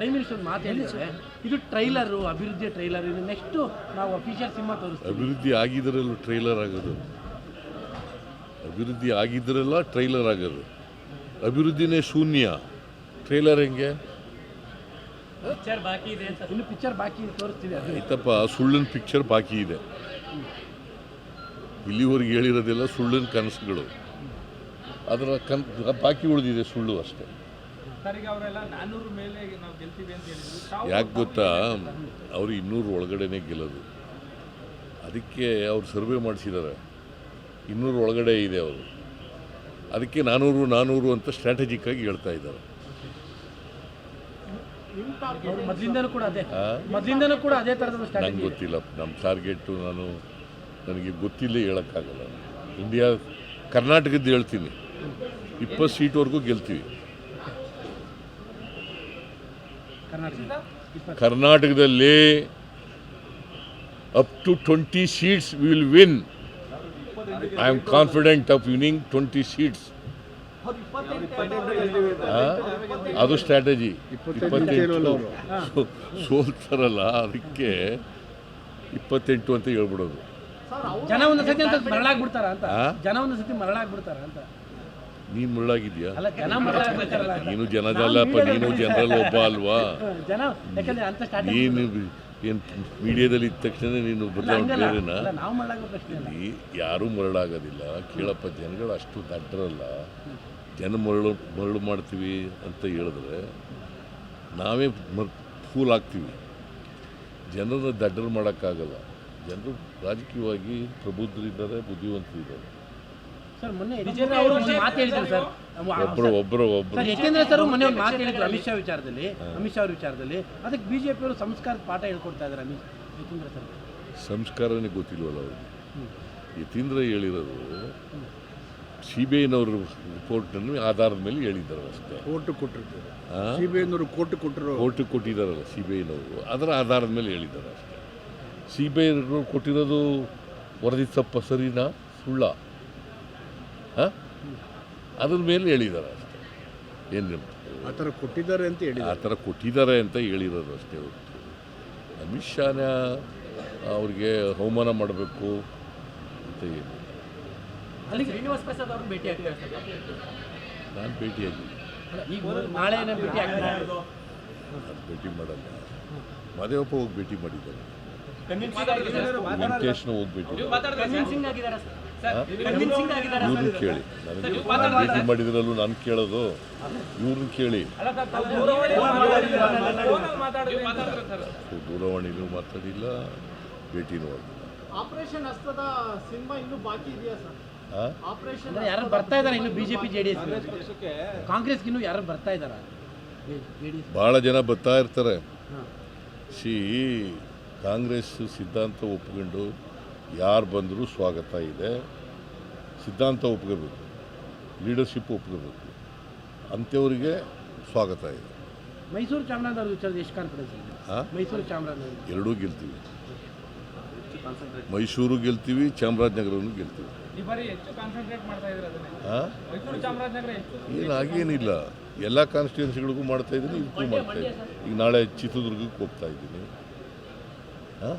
Prime minister ಮಾತು ಹೇಳಿದ್ರೆ ಇದು ಟ್ರೈಲರು ಅಭಿವೃದ್ಧಿಯ ಟ್ರೈಲರ್ ಇದು ನೆಕ್ಸ್ಟು ನಾವು ಅಫಿಷಿಯಲ್ ಸಿನಿಮಾ ತೋರಿಸ್ತೀವಿ. ಅಭಿವೃದ್ಧಿ ಆಗಿದ್ದರಲ್ಲೂ ಟ್ರೈಲರ್ ಆಗೋದು. ಅಭಿವೃದ್ಧಿ ಆಗಿದ್ದರೆಲ್ಲ ಟ್ರೈಲರ್ ಆಗೋದು. ಅಭಿವೃದ್ಧಿನೇ ಶೂನ್ಯ. ಟ್ರೈಲರ್ ಹೆಂಗೆ? ಇನ್ನು ಪಿಕ್ಚರ್ ಬಾಕಿ ತೋರಿಸ್ತೀವಿ ಅದು ಆಯ್ತಪ್ಪ ಸುಳ್ಳಿನ ಪಿಕ್ಚರ್ ಬಾಕಿ ಇದೆ. ಇಲ್ಲಿವರೆಗೆ ಹೇಳಿರೋದೆಲ್ಲ ಸುಳ್ಳಿನ ಕನಸುಗಳು. ಅದರ ಕನ್ ಬಾಕಿ ಉಳಿದಿದೆ ಸುಳ್ಳು ಅಷ್ಟೇ. ಯಾಕೆ ಗೊತ್ತಾ? ಅವರು ಇನ್ನೂರು ಒಳಗಡೆನೇ ಗೆಲ್ಲೋದು. ಅದಕ್ಕೆ ಅವ್ರು ಸರ್ವೆ ಮಾಡಿಸಿದ್ದಾರೆ ಇನ್ನೂರು ಒಳಗಡೆ ಇದೆ ಅವರು. ಅದಕ್ಕೆ ನಾನೂರು ನಾನೂರು ಅಂತ ಸ್ಟ್ರಾಟಜಿಕ್ ಆಗಿ ಹೇಳ್ತಾ ಇದ್ದಾರೆ. ಅವ್ರು ಕೂಡ ಅದೇ. ಆ? ಕೂಡ ಅದೇ ಥರದ ನಂಗೆ ಗೊತ್ತಿಲ್ಲ. ನಮ್ಮ ಟಾರ್ಗೆಟು ನಾನು ನನಗೆ ಗೊತ್ತಿಲ್ಲ ಹೇಳೋಕ್ಕಾಗಲ್ಲ. ಇಂಡಿಯಾ ಕರ್ನಾಟಕದ್ದು ಹೇಳ್ತೀನಿ. ಇಪ್ಪತ್ತು ಸೀಟ್ವರೆಗೂ ಗೆಲ್ತೀವಿ. ಕರ್ನಾಟಕದಲ್ಲಿ up to twenty seats will win I am confident of winning twenty seats ಅದು ಸ್ಟ್ರಾಟಜಿ ಇಪ್ಪತ್ತೆಂಟು ಸೋಲ್ತಾರಲ್ಲ ಅದಕ್ಕೆ ಇಪ್ಪತ್ತೆಂಟು ಅಂತ ಹೇಳ್ಬಿಡೋದು. ಜನ ಒಂದು ಸತಿ ಅಂತ ಮರಳಾಗ್ಬಿಡ್ತಾರ ಅಂತ ಜನ ಒಂದು ಸತಿ ಮರಳಾಗ್ಬಿಡ್ತಾರ ಅಂತ ನೀನು ಮುಳ್ಳಾಗಿದ್ಯಾ. ನೀನು ಜನದಲ್ಲಪ್ಪ ನೀನು ಜನರಲ್ಲಿ ಒಬ್ಬ ಅಲ್ವಾ? ನೀನು ಏನು ಮೀಡಿಯಾದಲ್ಲಿ ಇದ್ದ ತಕ್ಷಣ ನೀನು ಬದಲಾವಣೆ ಬೇರೆನಾ? ಇಲ್ಲಿ ಯಾರೂ ಮರಳಾಗೋದಿಲ್ಲ. ಕೇಳಪ್ಪ ಜನಗಳು ಅಷ್ಟು ದಡ್ಡರಲ್ಲ. ಜನ ಮರಳು ಮರಳು ಮಾಡ್ತೀವಿ ಅಂತ ಹೇಳಿದ್ರೆ ನಾವೇ ಮರ್ ಫೂಲ್ ಆಗ್ತೀವಿ. ಜನರನ್ನ ದಡ್ಡರು ಮಾಡೋಕ್ಕಾಗಲ್ಲ. ಜನರು ರಾಜಕೀಯವಾಗಿ ಪ್ರಬುದ್ಧರಿದ್ದಾರೆ ಬುದ್ಧಿವಂತರಿದ್ದಾರೆ. ಸರ್ ಮೊನ್ನೆ ಯತೀಂದ್ರ ಅವರು ಒಂದು ಮಾತು ಹೇಳಿದ್ರು ಸರ್. ಒಬ್ರು ಒಬ್ಬರು ಒಬ್ಬರು ಸರ್ ಯತೀಂದ್ರ ಸರ್ ಮೊನ್ನೆ ಒಂದು ಮಾತು ಹೇಳಿದ್ರು ಅಮಿತ್ ಶಾ ವಿಚಾರದಲ್ಲಿ ಅಮಿತ್ ಶಾ ಅವ್ರ ವಿಚಾರದಲ್ಲಿ. ಅದಕ್ಕೆ ಬಿಜೆಪಿ ಅವರು ಸಂಸ್ಕಾರದ ಪಾಠ ಹೇಳ್ಕೊಡ್ತಾ ಇದ್ದಾರೆ ಅಮಿತ್ ಯತೀಂದ್ರ ಸರ್. ಸಂಸ್ಕಾರನೇ ಗೊತ್ತಿಲ್ವಲ್ಲ ಅವ್ರಿಗೆ? ಯತೀಂದ್ರ ಹೇಳಿರೋದು ಸಿ ಬಿ ಐನವರು ಕೋರ್ಟ್ನಲ್ಲಿ ಆಧಾರದ ಮೇಲೆ ಹೇಳಿದ್ದಾರೆ ಅಷ್ಟೇ. ಕೋರ್ಟ್ ಕೊಟ್ಟಿರ್ತಾರೆ? ಸಿ ಬಿ ಐನವರು ಕೋರ್ಟ್ ಕೊಟ್ಟರು ಕೋರ್ಟ್ ಕೊಟ್ಟಿದ್ದಾರಲ್ಲ ಸಿ ಬಿ ಐನವರು ಅದರ ಆಧಾರದ ಮೇಲೆ ಹೇಳಿದ್ದಾರೆ ಅಷ್ಟೇ. ಸಿ ಬಿ ಐನವರು ಕೊಟ್ಟಿರೋದು ವರದಿ ತಪ್ಪ ಸರಿನಾ ಸುಳ್ಳ? ಹಾಂ ಅದ್ರ ಮೇಲೆ ಹೇಳಿದ್ದಾರೆ ಅಷ್ಟೇ. ಏನು ಆ ಥರ ಕೊಟ್ಟಿದ್ದಾರೆ ಅಂತ ಹೇಳಿ ಆ ಥರ ಕೊಟ್ಟಿದ್ದಾರೆ ಅಂತ ಹೇಳಿರೋದು ಅಷ್ಟೇ ಹೊರತು. ಅಮಿತ್ ಶಾನ ಅವ್ರಿಗೆ ಅವಮಾನ ಮಾಡಬೇಕು ಅಂತ ಹೇಳಿ ಅಲ್ಲಿಗೆ ಶ್ರೀನಿವಾಸ್ ಪ್ರಸಾದ್ ಅವ್ರನ್ನ ಭೇಟಿ ಆಗ್ತಾರೆ ನಾನು ಭೇಟಿಯಾಗಿ ಈಗ ನಾಳೆ ಭೇಟಿ ಆಗಿದ್ದೀನಿ ಅದು ಭೇಟಿ ಮಾಡಲ್ಲ. ಮಾದೇವಪ್ಪ ಹೋಗಿ ಭೇಟಿ ಮಾಡಿದ್ದಾರೆ. ವೆಂಕಟೇಶ್ನ ಹೋಗಿ ಭೇಟಿ ಇವ್ರನ್ನ ಕೇಳಿ. ನನಗೆ ನಾನು ಭೇಟಿ ಮಾಡಿದ್ರಲ್ಲೂ ನಾನು ಕೇಳೋದು. ಇವ್ರನ್ನ ಕೇಳಿ. ದೂರವಾಣಿನೂ ಮಾತಾಡಿಲ್ಲ ಭೇಟಿನೂ ಆಗಿಲ್ಲ ಆಪರೇಷನ್ ಹಸ್ತದ ಸಿನಿಮಾ ಇನ್ನೂ ಬಾಕಿ ಇದೆಯಾ ಸರ್? ಆಪರೇಷನ್ ಅಂದ್ರೆ ಯಾರು ಬರ್ತಾ ಇದ್ದಾರೆ ಇನ್ನು ಬಿಜೆಪಿ ಜೆ ಡಿ ಎಸ್ ಕಾಂಗ್ರೆಸ್ಗೆ ಇನ್ನೂ ಯಾರು ಬರ್ತಾ ಇದ್ದಾರೆ ಭಾಳ ಜನ ಬರ್ತಾ ಇರ್ತಾರೆ. ಸಿ ಕಾಂಗ್ರೆಸ್ ಸಿದ್ಧಾಂತ ಒಪ್ಕೊಂಡು ಯಾರು ಬಂದರೂ ಸ್ವಾಗತ ಇದೆ. ಸಿದ್ಧಾಂತ ಒಪ್ಕೋಬೇಕು. ಲೀಡರ್ಶಿಪ್ ಒಪ್ಕೋಬೇಕು. ಅಂಥವ್ರಿಗೆ ಸ್ವಾಗತ ಇದೆ. ಮೈಸೂರು ಚಾಮರಾಜನಗರ ವಿಚಾರದ ಎಷ್ಟು ಕಾನ್ಫಿಡೆನ್ಸ್ ಇದೆ ಹಾಂ ಮೈಸೂರು ಚಾಮರಾಜನಗರ. ಎರಡೂ ಗೆಲ್ತೀವಿ. ಮೈಸೂರು ಗೆಲ್ತೀವಿ ಚಾಮರಾಜನಗರನು ಗೆಲ್ತೀವಿ. ಈ ಬಾರಿ ಹೆಚ್ಚು ಕಾನ್ಸಂಟ್ರೇಟ್ ಮಾಡ್ತಾ ಇದ್ದಾರೆ ಹಾಂ ಮೈಸೂರು ಚಾಮರಾಜನಗರ ಹೆಚ್ಚು ಏನು ಹಾಗೇನಿಲ್ಲ. ಎಲ್ಲ ಕಾನ್ಸ್ಟಿಟ್ಯೂನ್ಸಿಗಳಿಗೂ ಮಾಡ್ತಾ ಇದ್ದೀನಿ ಇದಕ್ಕೂ ಮಾಡ್ತಾ ಇದ್ದೀನಿ ಈಗ ನಾಳೆ ಚಿತ್ರದುರ್ಗಕ್ಕೆ ಹೋಗ್ತಾ ಇದ್ದೀನಿ. ಹಾಂ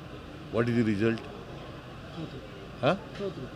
What is the result? Huh?